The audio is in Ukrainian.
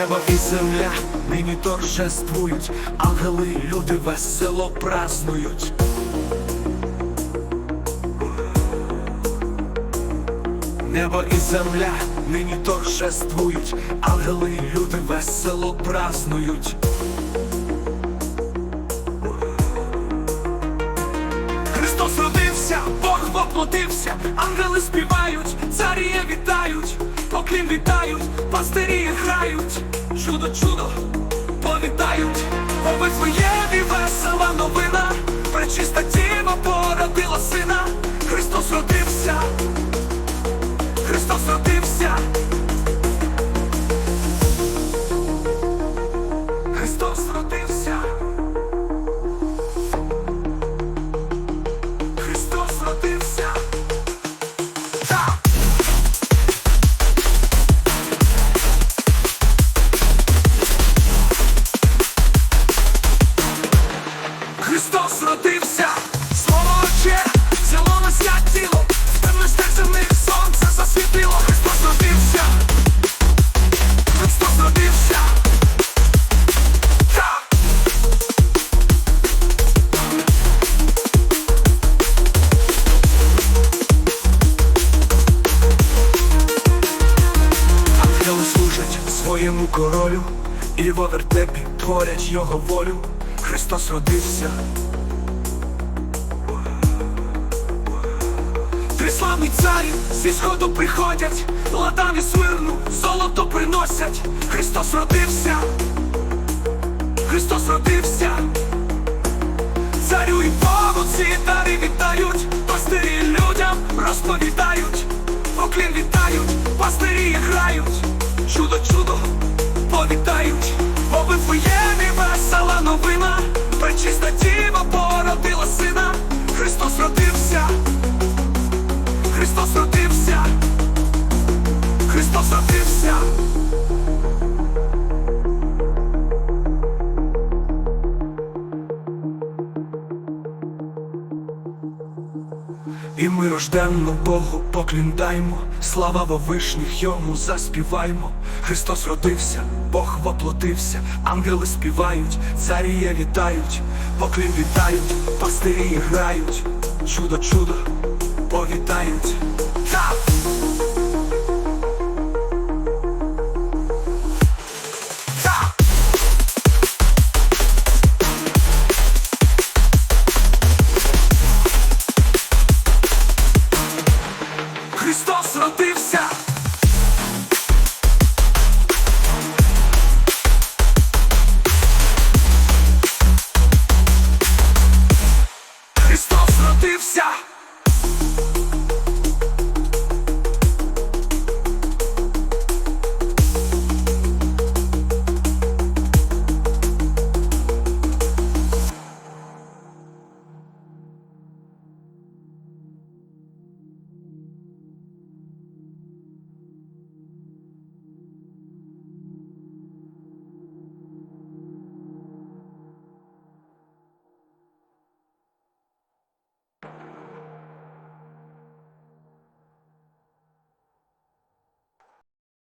Небо і земля нині торжествують, ангели люди весело празнують. Небо і земля нині торжествують, ангели люди весело празнують. Христос родився, Бог воплотився, ангели співають, царіє вітають, поклін вітають, пастирі грають, чудо, чудо. Повітають, по своє весела новина, пречиста Христос родився, слово Отче, взяло на свят тіло, в темностях земних сонце засвітило, Христос родився, Христос родився. Так! Ангели служать своєму королю, і в овертепі творять його волю. Христос родився. Три славні царі зі сходу приходять, ладані свирну, золото приносять. Христос родився. Христос родився. Царю і Богу ці дари вітають, пастирі людям розповідають, поклін вітають, пастирі грають, чудо, чудо повітають, І ми рожденно Богу поклін даймо, слава вовишніх йому заспіваймо. Христос родився, Бог воплотився, ангели співають, царіє вітають, поклін вітають, пастирі грають, чудо, чудо повітають. something